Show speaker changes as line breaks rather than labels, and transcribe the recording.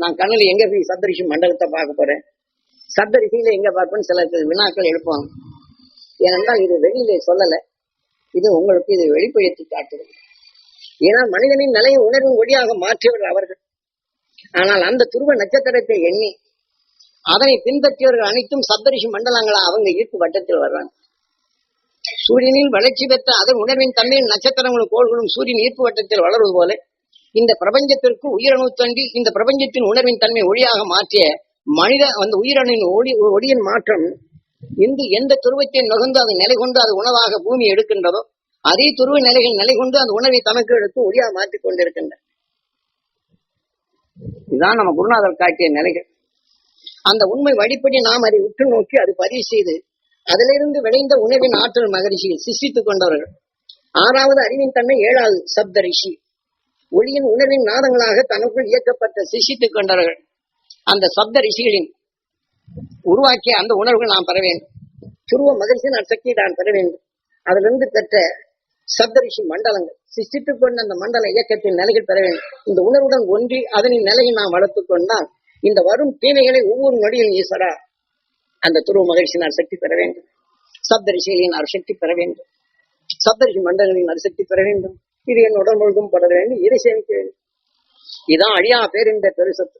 நான் கண்ணில் எங்க போய் சப்தரிஷி மண்டலத்தை பார்க்க போறேன். சப்தரிஷியில எங்க பார்ப்பேன்னு சில வினாக்கள் எழுப்பாங்க ஏனென்றால் இது வெளியிலே சொல்லல. இது உங்களுக்கு இது வெளிப்படுத்தி காட்டுகிறது ஏன்னா மனிதனின் நிலையை உணர்வின் ஒளியாக மாற்றியவர்கள் அவர்கள். ஆனால் அந்த துருவ நட்சத்திரத்தை எண்ணி அதனை பின்பற்றியவர்கள் அனைத்தும் சப்தரிஷி மண்டலங்களா அவங்க ஈர்ப்பு வட்டத்தில் வர்றாங்க. சூரியனில் வளர்ச்சி பெற்ற அதன் உணர்வின் தன்மையின் நட்சத்திரங்களும் கோள்களும் சூரியன் ஈர்ப்பு வட்டத்தில் வளருவது போல இந்த பிரபஞ்சத்திற்கு உயிரணு தண்டி இந்த பிரபஞ்சத்தின் உணர்வின் தன்மை ஒளியாக மாற்றிய மனித அந்த உயிரணின் ஒளி ஒளியின் மாற்றம் இந்து எந்த துருவத்தை நுகர்ந்து அது நிலை கொண்டு அது உணவாக பூமி எடுக்கின்றதோ அதே துருவ நிலைகள் நிலை கொண்டு அந்த உணவை தமக்கு எடுத்து ஒளியாக மாற்றிக் கொண்டிருக்கின்ற இதுதான் நம்ம குருநாதர் காட்டிய நிலைகள். அந்த உண்மை வழிப்படி நாம் அதை உற்று நோக்கி அது பதிவு செய்து அதிலிருந்து விளைந்த உணவின் ஆற்றல் மகரிஷியை சிஷித்துக் கொண்டவர்கள். ஆறாவது அறிவின் தன்மை ஏழாவது சப்த ரிஷி. ஒளியின் உணர்வின் நாதங்களாக தனக்குள் இயக்கப்பட்ட சிஷித்துக் கொண்டார்கள். அந்த சப்த ரிஷிகளின் உருவாக்கிய அந்த உணர்வுகள் நாம் பெற வேண்டும். துருவ மகிழ்ச்சியின் சக்தி நான் பெற வேண்டும். அதிலிருந்து பெற்ற சப்த ரிஷி மண்டலங்கள் சிஷ்டித்துக் கொண்ட அந்த மண்டல இயக்கத்தின் நிலைகள் பெற வேண்டும். இந்த உணர்வுடன் ஒன்றி அதனின் நிலையை நாம் வளர்த்துக் கொண்டால் இந்த வரும் தீமைகளை ஒவ்வொரு நொடியும் ஈஸ்வரா அந்த துருவ மகிழ்ச்சியினால் சக்தி பெற வேண்டும். சப்த ரிஷிகளின் அருசக்தி பெற வேண்டும். சப்தரிஷி மண்டலங்களின் அருசக்தி பெற வேண்டும். இது என் உடல் முழுதும் படர வேண்டும் இதை சேமிக்க வேண்டும் இதான் அழியா பேர் இந்த பெருசத்து.